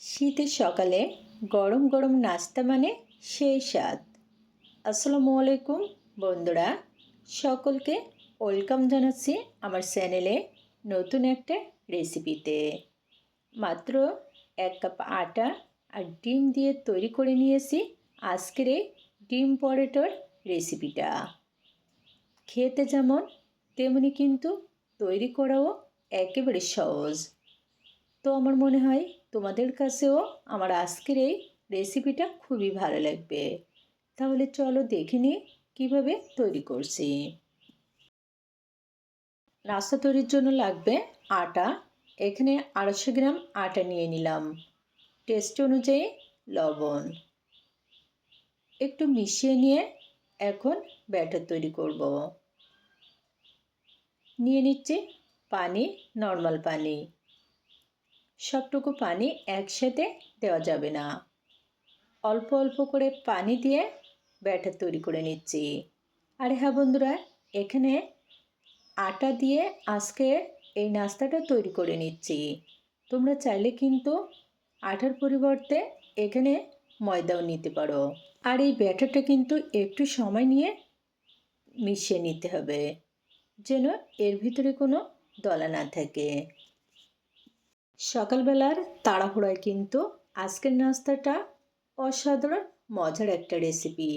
শীতের সকালে গরম গরম নাস্তা মানে সেই স্বাদ। আসসালামু আলাইকুম বন্ধুরা, সকলকে ওয়েলকাম জানাচ্ছি আমার চ্যানেলে নতুন একটা রেসিপিতে। মাত্র এক কাপ আটা আর ডিম দিয়ে তৈরি করে নিয়েছি আজকের এই ডিম পরেটোর রেসিপিটা। খেতে যেমন, তেমনি কিন্তু তৈরি করাও একেবারে সহজ। তো আমার মনে হয় তোমাদের কাছেও আমার আজকের এই রেসিপিটা খুবই ভালো লাগবে। তাহলে চলো দেখে নিই কীভাবে তৈরি করছি। নাস্তা তৈরির জন্য লাগবে আটা। এখানে আড়াইশো গ্রাম আটা নিয়ে নিলাম। টেস্ট অনুযায়ী লবণ। একটু মিশিয়ে নিয়ে এখন ব্যাটার তৈরি করব। নিয়ে নিচ্ছি পানি, নর্মাল পানি। সবটুকু পানি একসাথে দেওয়া যাবে না। অল্প অল্প করে পানি দিয়ে ব্যাটার তৈরি করে নিচ্ছি। আর হ্যাঁ বন্ধুরা, এখানে আটা দিয়ে আজকে এই নাস্তাটা তৈরি করে নিচ্ছি। তোমরা চাইলে কিন্তু আটার পরিবর্তে এখানে ময়দাও নিতে পারো। আর এই ব্যাটারটা কিন্তু একটু সময় নিয়ে মিশিয়ে নিতে হবে, যেন এর ভিতরে কোনো দলা না থাকে। সকালবেলার তাড়াহুড়ায় কিন্তু আজকের নাস্তাটা অসাধারণ, মজার একটা রেসিপি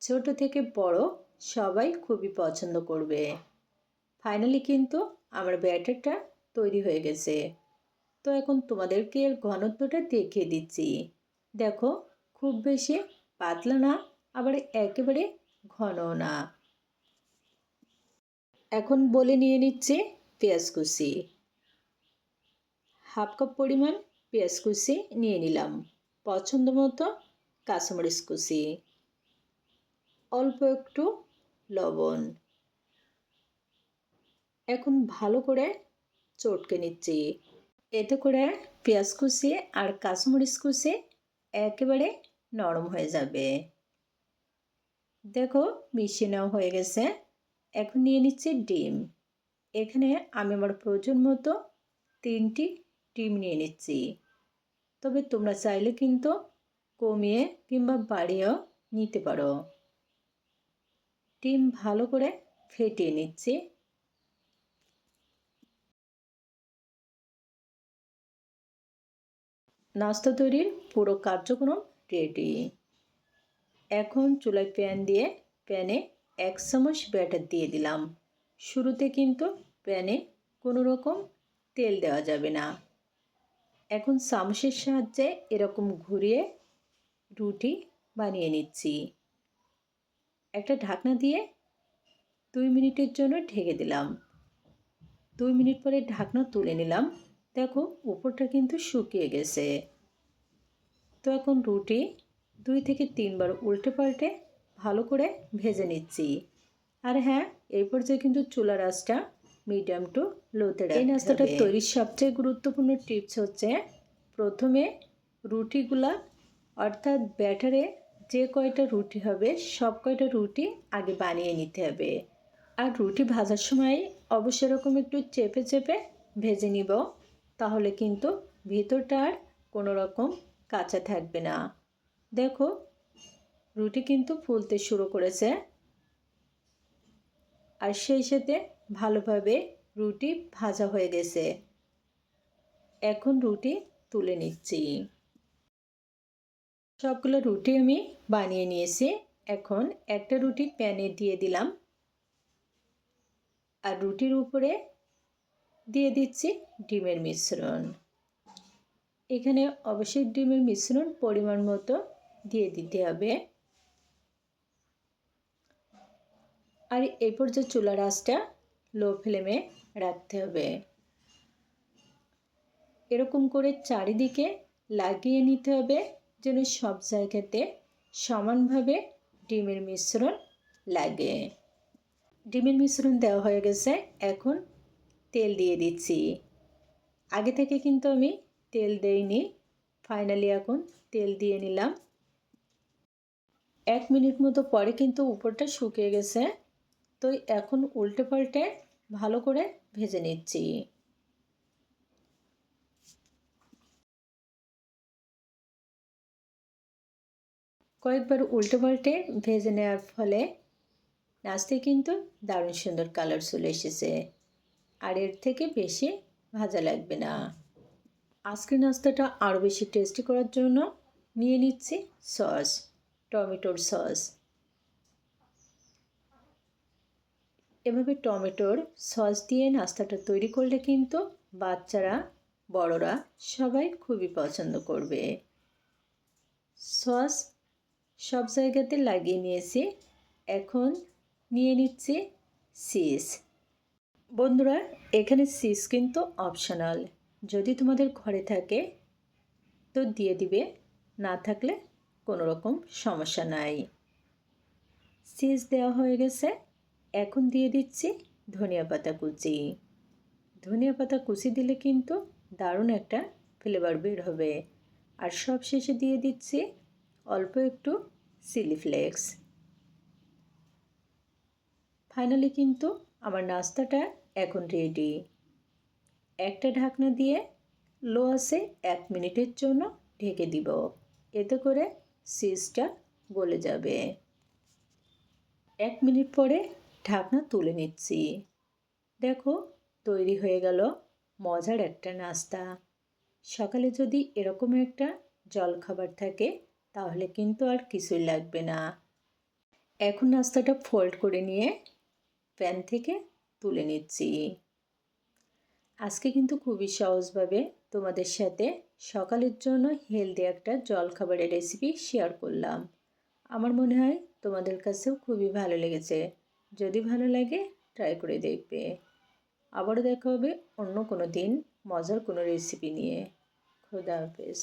ছোট থেকে বড় সবাই খুবই পছন্দ করবে। ফাইনালি কিন্তু আমার ব্যাটারটা তৈরি হয়ে গেছে। তো এখন তোমাদেরকে এর ঘনত্বটা দেখিয়ে দিচ্ছি। দেখো, খুব বেশি পাতলা না, আবার একেবারে ঘন না। এখন বলে নিয়ে নিচ্ছে পেঁয়াজ কুচি। হাফ কাপ পরিমাণ পেঁয়াজ কুচি নিয়ে নিলাম। পছন্দ মতো কাঁচামরিচ কুচি। অল্প একটু লবণ। এখন ভালো করে চটকে নিচ্ছি। এতে করে পেঁয়াজ কুচি আর কাঁচামরিচ কুচি একেবারে নরম হয়ে যাবে। দেখো মিশিয়ে নেওয়া হয়ে গেছে। এখন নিয়ে নিচ্ছি ডিম। এখানে আমি আমার প্রয়োজন মতো তিনটি ডিম নিয়ে নিচ্ছি। তবে তোমরা চাইলে কিন্তু কমিয়ে কিংবা বাড়িয়েও নিতে পারো। ডিম ভালো করে ফেটিয়ে নিচ্ছি। নাস্তা তৈরির পুরো কার্যক্রম রেডি এখন চুলায় প্যান দিয়ে প্যানে এক চামচ ব্যাটার দিয়ে দিলাম। শুরুতে কিন্তু প্যানে কোনো রকম তেল দেওয়া যাবে না। এখন চামচের সাহায্যে এরকম ঘুরিয়ে রুটি বানিয়ে নিচ্ছি। একটা ঢাকনা দিয়ে দুই মিনিটের জন্য ঢেকে দিলাম। দুই মিনিট পরে ঢাকনা তুলে নিলাম। দেখো, উপরটা কিন্তু শুকিয়ে গেছে। তো এখন রুটি দুই থেকে তিনবার উল্টে পাল্টে ভালো করে ভেজে নিচ্ছি। আর হ্যাঁ এই পর্যায়ে কিন্তু চুলার আঁচটা মিডিয়াম টু লোতে এই নাস্তাটা তৈরির সবচেয়ে গুরুত্বপূর্ণ টিপস হচ্ছে প্রথমে রুটিগুলা অর্থাৎ ব্যাটারে যে কয়টা রুটি হবে সব কয়টা রুটি আগে বানিয়ে নিতে হবে। আর রুটি ভাজার সময় অবশ্য এরকম একটু চেপে চেপে ভেজে নিব তাহলে কিন্তু ভিতরটা আর কোনো রকম কাঁচা থাকবে না। দেখো রুটি কিন্তু ফুলতে শুরু করেছে। আর সেই সাথে ভালোভাবে রুটি ভাজা হয়ে গেছে। এখন রুটি তুলে নিচ্ছি। সবগুলো রুটি আমি বানিয়ে নিয়েছি। এখন একটা রুটি প্যানে দিয়ে দিলাম। আর রুটির উপরে দিয়ে দিচ্ছি ডিমের মিশ্রণ। এখানে অবশ্যই ডিমের মিশ্রণ পরিমাণ মতো দিয়ে দিতে হবে। আর এই পর্যায়ে চুলার আঁচটা লো ফ্লেমে রাখতে হবে। এরকম করে চারিদিকে লাগিয়ে নিতে হবে যেন সব জায়গাতে সমানভাবে ডিমের মিশ্রণ লাগে। ডিমের মিশ্রণ দেওয়া হয়ে গেছে, এখন তেল দিয়ে দিচ্ছি। আগে থেকে কিন্তু আমি তেল দেইনি, ফাইনালি এখন তেল দিয়ে নিলাম। এক মিনিট মতো পরে কিন্তু উপরটা শুকিয়ে গেছে। তো এখন উল্টে পাল্টে ভালো করে ভেজে নিচ্ছি। কয়েকবার উল্টে পাল্টে ভেজে নেওয়ার ফলে নাচতে কিন্তু দারুণ সুন্দর কালার চলে এসেছে। আর এর থেকে বেশি ভাজা লাগবে না। আজকের নাস্তাটা আরও বেশি টেস্টি করার জন্য নিয়ে নিচ্ছি সস, টমেটোর সস। এভাবে টমেটোর সস দিয়ে নাস্তাটা তৈরি করলে কিন্তু বাচ্চারা, বড়রা সবাই খুবই পছন্দ করবে। সস সব জায়গাতে লাগিয়ে নিয়েছি। এখন নিয়ে নিচ্ছি সিস বন্ধুরা, এখানে সিস কিন্তু অপশনাল। যদি তোমাদের ঘরে থাকে, তো দিয়ে দিবে। না থাকলে কোনো রকম সমস্যা নাই। সিস দেওয়া হয়ে গেছে। এখন দিয়ে দিচ্ছি ধনিয়া পাতা কুচি। ধনিয়া পাতা কুচি দিলে কিন্তু দারুণ একটা ফ্লেভার বের হবে। আর সব শেষে দিয়ে দিচ্ছি অল্প একটু চিলি ফ্লেক্স ফাইনালি কিন্তু আমার নাস্তাটা এখন রেডি একটা ঢাকনা দিয়ে লো আসে এক মিনিটের জন্য ঢেকে দিব। এতে করে সিজটা গলে যাবে। এক মিনিট পরে ঢাকনা তুলে নিচ্ছি। দেখো, তৈরি হয়ে গেল মজার একটা নাস্তা। সকালে যদি এরকম একটা জলখাবার থাকে, তাহলে কিন্তু আর কিছুই লাগবে না। এখন নাস্তাটা ফোল্ড করে নিয়ে প্যান থেকে তুলে নিচ্ছি। আজকে কিন্তু খুবই সহজভাবে তোমাদের সাথে সকালের জন্য হেলদি একটা জলখাবারের রেসিপি শেয়ার করলাম। আমার মনে হয় তোমাদের কাছেও খুবই ভালো লেগেছে। যদি ভালো লাগে ট্রাই করে দেখবে। আবারও দেখা হবে অন্য কোনো দিন মজার কোনো রেসিপি নিয়ে। খোদা হাফেজ।